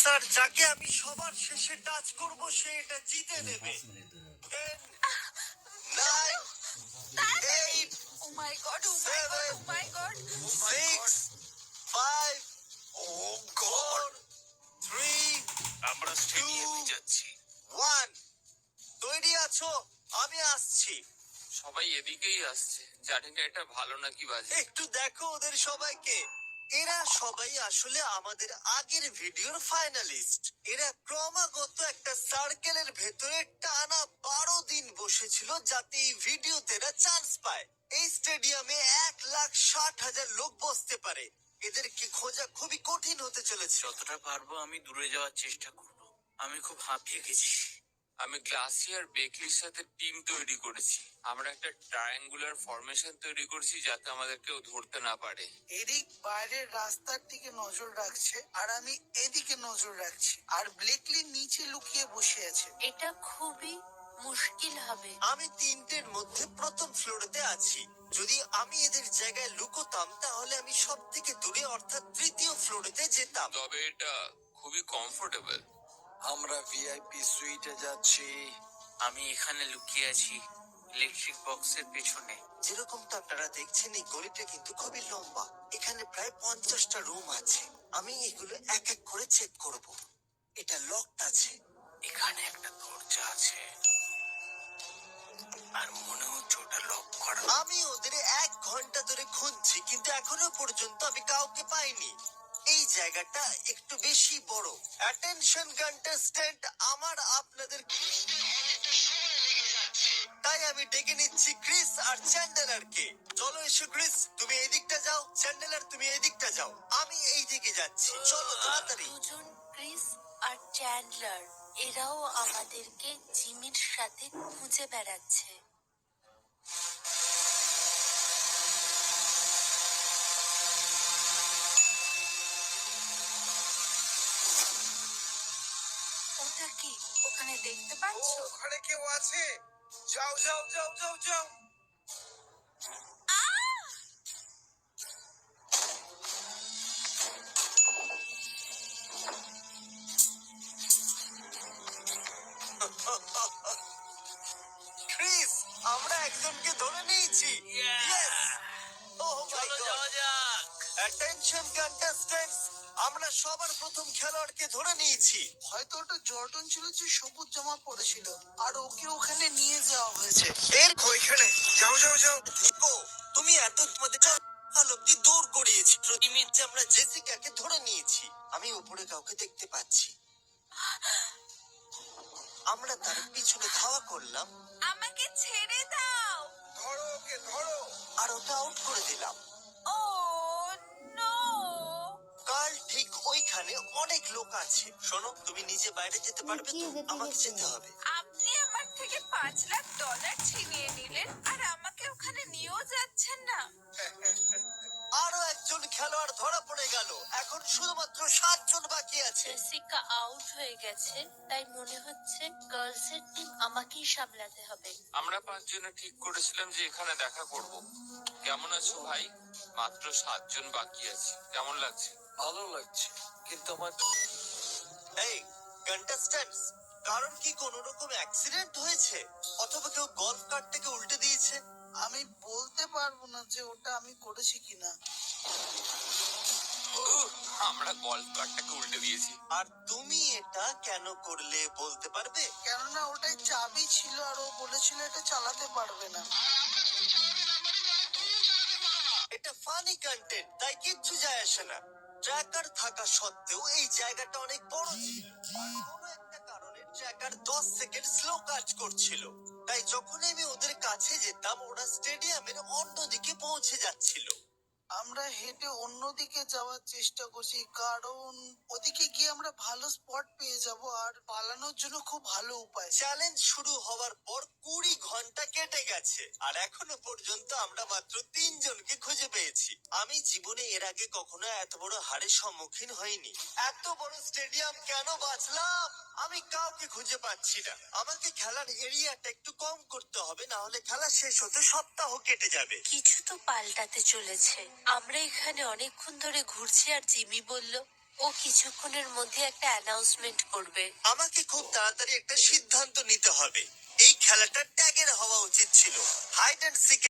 Sir যাকে আমি সবার শেষে টাচ করব সে এটা জিতে নেবে। Ten, nine, eight, oh my god oh my god oh my god six, five, four, three, আমরা স্টেডিয়ামে যাচ্ছি। one. তৈরি আছো? আমি আসছি। সবাই এদিকেই আসছে। জানি না এটা ভালো নাকি বাজে। একটু দেখো ওদের সবাইকে। এরা সবাই আসলে আমাদের আগের ভিডিওর ফাইনালিস্ট। এরা ক্রমাগত একটা সার্কেলের ভেতরে টানা বারো দিন বসেছিল যাতে এই ভিডিওতে এরা চান্স পায়। এই স্টেডিয়ামে এক লাখ ষাট হাজার লোক বসতে পারে। এদেরকে খোঁজা খুবই কঠিন হতে চলেছে। যতটা পারব আমি দূরে যাওয়ার চেষ্টা করব। আমি খুব হাঁপিয়ে গেছি। আমি গ্লাসিয়ার বেকলির সাথে টিম তৈরি করেছি। আমরা একটা ট্রায়াঙ্গুলার ফরমেশন তৈরি করেছি যাতে আমাদের কেউ ধরতে না পারে। এরিক বাইরের রাস্তার দিকে নজর রাখছে আর আমি এদিকে নজর রাখছি। আর ব্লেকলি নিচে লুকিয়ে বসে আছে। এটা খুবই মুশকিল হবে। আমি তিনটের মধ্যে প্রথম ফ্লোরেতে আছি। যদি আমি এদের জায়গায় লুকোতাম তাহলে আমি সব থেকে দূরে অর্থাৎ তৃতীয় ফ্লোরেতে যেতাম। তবে এটা খুবই কমফোর্টেবল আমরা ভিআইপি সুইটে যাচ্ছি। আমি এখানে লুকিয়ে আছি ইলেকট্রিক বক্সের পেছনে। যেরকমটা আপনারা দেখছেন এই গলিটা কিন্তু খুবই লম্বা। এখানে প্রায় পঞ্চাশটা রুম আছে। আমি এগুলো এক এক করে চেক করব। এটা লকড আছে। এখানে একটা দরজা আছে। আর মনে হচ্ছে ওটা লক করা। আমি ওদের এক ঘণ্টা ধরে খুঁজছি কিন্তু এখনও পর্যন্ত আমি কাউকে পাইনি। জায়গাটা একটু বেশি বড়। অ্যাটেনশন কন্টেস্ট্যান্ট আমার আপনাদের তাই আমি ডেকে নিচ্ছি ক্রিস আর চ্যান্ডেলারকে। চলো এসো ক্রিস, তুমি এই দিকটা যাও, চ্যান্ডেলার তুমি এই দিকটা যাও। আমি এই দিকে যাচ্ছি। চলো তাড়াতাড়ি। দুজন ক্রিস আর চ্যান্ডলার, এরাও আমাদেরকে জিমির সাথে খুঁজে বেড়াচ্ছে। ওটা কি ওখানে দেখতে পাচ্ছ ওখানে কেউ আছে যাও যাও যাও যাও যাও ক্রিস আমরা একজনকে ধরে নিয়েছি Yes! Oh my God! যাক Attention contestants! আমরা সবার প্রথম খেলোয়াড়কে ধরে নিয়েছি। হয়তো ওটা জর্ডন ছিল যে সবুজ জামা পরেছিল আর ওকে ওখানে নিয়ে যাওয়া হয়েছে। এর ওইখানে যাও যাও যাও। ও তুমি এত তোমাদের ভালো অব্দি দৌড় করিয়েছি। যে আমরা জেসিকাকে ধরে নিয়েছি আমি উপরে কাউকে দেখতে পাচ্ছি। আমরা তার পিছনে ধাওয়া করলাম। আমাকে ছেড়ে দাও। ধরো ওকে ধরো। আর ওটা আউট করে দিলাম। লোক আছে। শোনো তুমি নিজে বাইরে যেতে পারবে তো? আমাকে যেতে হবে। আপনি আমার থেকে পাঁচ লাখ ডলার ছিনিয়ে নিলেন আর আমাকে ওখানে নিয়েও যাচ্ছেন না। আরও একজন খেলোয়াড় ধরা পড়ে গেল। এখন শুধুমাত্র সাতজন বাকি আছে। জেসিকা আউট হয়ে গেছে তাই মনে হচ্ছে গার্লস এর টিম আমাকেই সামলাতে হবে। আমরা পাঁচজনে ঠিক করেছিলাম যে এখানে দেখা করব। কেমন আছো ভাই? মাত্র সাতজন বাকি আছে। কেমন লাগছে? ভালো লাগছে কিন্তু আমার এই কন্টেস্ট্যান্টস কারণ কি কোন রকম অ্যাক্সিডেন্ট হয়েছে? অথবা কেউ গলফ কার্টটাকে উল্টে দিয়েছে? আমি বলতে পারব না যে ওটা আমি করেছি কিনা। আমরা গল্ফ কার্ডটাকে উল্টে দিয়েছি। আর তুমি এটা কেন করলে বলতে পারবে? কেননা ওটাই চাবি ছিল আর ও বলেছিল এটা চালাতে পারবে না। এটা ফানি কন্টেন্ট তাই কিচ্ছু যায় আসে না। ট্র্যাকার থাকা সত্ত্বেও এই জায়গাটা অনেক বড় ছিল। আর কোনো একটা কারণে ট্র্যাকার দশ সেকেন্ড স্লো কাজ করছিল। তাই যখন আমি ওদের কাছে যেতাম ওরা স্টেডিয়ামের অন্যদিকে পৌঁছে যাচ্ছিল। আমরা হেঁটে অন্যদিকে যাওয়ার চেষ্টা করছি কারণ ওদিকে গিয়ে আমরা ভালো স্পট পেয়ে যাব আর পালানোর জন্য খুব ভালো উপায়। চ্যালেঞ্জ শুরু হওয়ার পর কুড়ি ঘণ্টা কেটে গেছে। আর এখনও পর্যন্ত আমরা মাত্র পেয়েছি আমি জীবনে এর আগে কখনো এত বড় হারের সম্মুখীন হইনি। এত বড় স্টেডিয়াম কেন বাঁচলাম? আমি কাউকে খুঁজে পাচ্ছি না। আমাকে খেলার এরিয়াটা একটু কম করতে হবে না হলে খেলা শেষ হতে সপ্তাহ কেটে যাবে। কিছু তো পাল্টাতে চলেছে। আমরা এখানে অনেকক্ষণ ধরে ঘুরছি আর জিমি বলল ও কিছুক্ষণের মধ্যে একটা অ্যানাউন্সমেন্ট করবে। আমাকে খুব তাড়াতাড়ি একটা সিদ্ধান্ত নিতে হবে। এই খেলাটা ট্যাগের হওয়া উচিত ছিল। Hide and sick